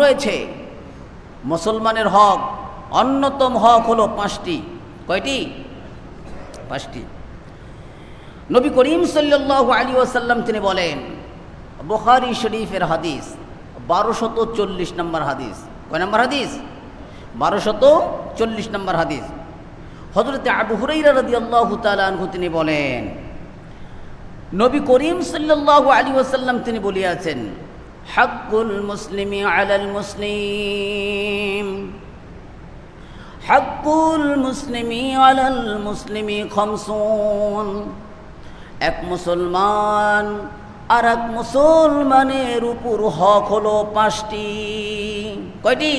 রয়েছে। মুসলমানের হক, অন্যতম হক হলো পাঁচটি। কয়টি? পাঁচটি। নবী করিম সাল্লাহ আলী ওয়াসাল্লাম তিনি বলেন, বুখারি শরীফের হাদিস, বারোশত চল্লিশ নম্বর হাদিস। কয় নম্বর হাদিস? বারোশত চল্লিশ নম্বর হাদিস। হজরতে আবু হুরাইরা রদি আল্লাহ তালু তিনি বলেন, নবী করিম সাল্লাহ আলী ওয়াসাল্লাম তিনি বলিয়াছেন হাক্কুল মুসলিমি আলাল মুসলিম। হাক্কুল মুসলিমি আলাল মুসলিমি খমসুন। এক মুসলমান আর এক মুসলমানের উপর হক হলো পাঁচটি। কয়টি?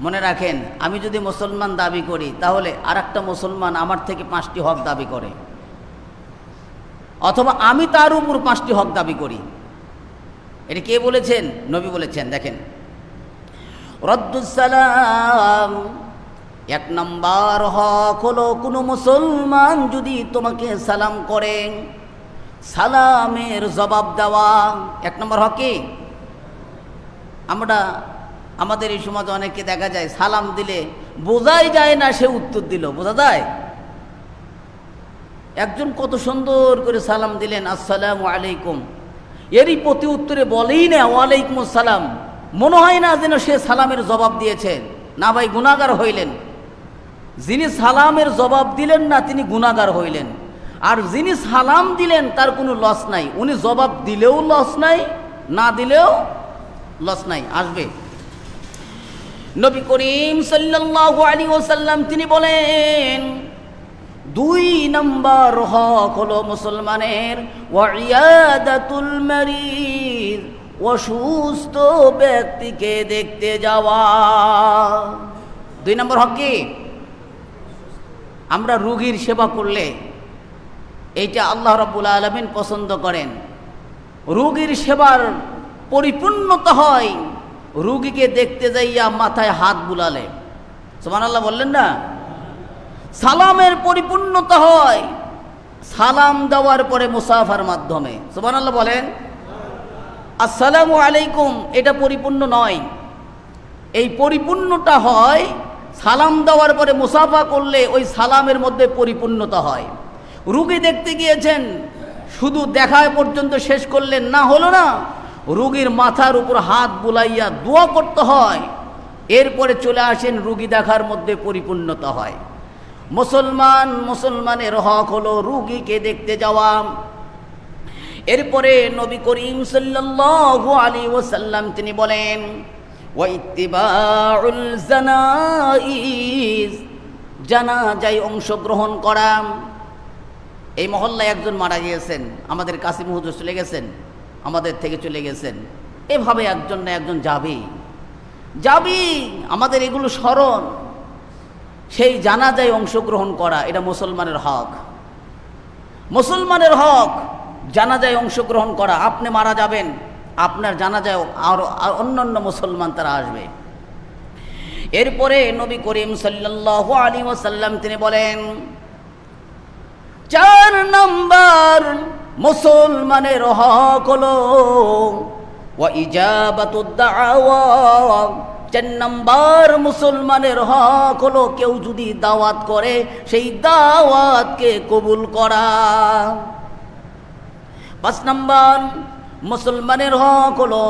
মনে রাখেন, আমি যদি মুসলমান দাবি করি, তাহলে আর একটা মুসলমান আমার থেকে পাঁচটি হক দাবি করে। অথবা আমি তার উপর পাঁচটি হক দাবি করি। এটা কে বলেছেন? নবী বলেছেন, দেখেন। রদ্দুসালাম এক নম্বর হক হলো কোনো মুসলমান যদি তোমাকে সালাম করে, সালামের জবাব দেওয়া। এক নম্বর হক আমরা, আমাদের এই সমাজে অনেকে দেখা যায় সালাম দিলে বোঝাই যায় না, সে উত্তর দিল। বোঝা যায়? একজন কত সুন্দর করে সালাম দিলেন, আসসালামু আলাইকুম। এরই প্রতি উত্তরে বলেই না, ওয়ালাইকুম আসসালাম। মনে হয় না যেন সে সালামের জবাব দিয়েছেন না ভাই গুণাগার হইলেন। যিনি সালামের জবাব দিলেন না, তিনি গুণাগার হইলেন। আর যিনি সালাম দিলেন, তার কোনো লস নাই। উনি জবাব দিলেও লস নাই, না দিলেও লস নাই। আসবে। নবী করিম সাল্লাল্লাহু আলাইহি ওয়াসাল্লাম, তিনি বলেন দুই নম্বর হক হলো মুসলমানের, ওয়াইয়াদাতুল মারিদ, অসুস্থ ব্যক্তিকে দেখতে যাওয়া। দুই নম্বর হক কি? আমরা রুগীর সেবা করলে এইটা আল্লাহ রব্বুল আলমিন পছন্দ করেন। রুগীর সেবার পরিপূর্ণতা হয়, রুগীকে দেখতে যাইয়া মাথায় হাত বুলালে। সোমান আল্লাহ বললেন না? সালামের পরিপূর্ণতা হয়। সালাম দেওয়ার পরে মুসাফার মাধ্যমে। সোমান আল্লাহ বলেন, আসসালামু আলাইকুম, এটা পরিপূর্ণ নয়। এই পরিপূর্ণটা হয়, সালাম দেওয়ার পরে মুসাফা করলে ওই সালামের মধ্যে পরিপূর্ণতা হয়। রুগী দেখতে গিয়েছেন, শুধু দেখায় পর্যন্ত শেষ করলেন না, হলো না, রুগীর মাথার উপর হাত বুলাইয়া দোয়া করতে হয়। এরপরে চলে আসেন, রুগী দেখার মধ্যে পরিপূর্ণতা হয়। মুসলমান, মুসলমানের হক হলো রুগীকে দেখতে যাওয়া। এরপরে নবী করিম সাল্লাল্লাহু আলাইহি ওয়াসাল্লাম তিনি বলেন, ওয়াইত্তিবাউল জানাইজ জানাজায় অংশগ্রহণ করা। এই মহল্লায় একজন মারা গিয়েছেন, আমাদের কাসিম হুজুর চলে গেছেন, আমাদের থেকে চলে গেছেন। এভাবে একজন না একজন যাবে যাবি আমাদের এগুলো স্মরণ। সেই জানাজায় অংশগ্রহণ করা, এটা মুসলমানের হক। মুসলমানের হক জানাজায় অংশগ্রহণ করা, আপনি মারা যাবেন, আপনার জানাজায় আর অন্য অন্য মুসলমান তারা আসবে। এরপরে নবী করিম সাল্লাল্লাহু আলী ওয়াসাল্লাম তিনি বলেন, চার নম্বর মুসলমানের হক হলো, ওয়া ইজাবাতুদ দাওয়া চার নম্বর মুসলমানের হক হলো কেউ যদি দাওয়াত করে, সেই দাওয়াতকে কবুল করা। পাঁচ নম্বর মুসলমানের হক হলো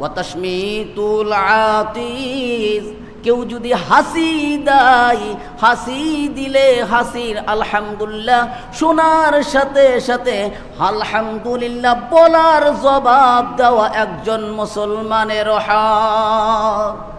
ওয়াতাসমিতুল আতিস কেউ যদি হাসি দেয়, হাসি দিলে হাসির আলহামদুলিল্লাহ, শোনার সাথে সাথে আলহামদুলিল্লাহ বলার জবাব দেওয়া একজন মুসলমানের হক।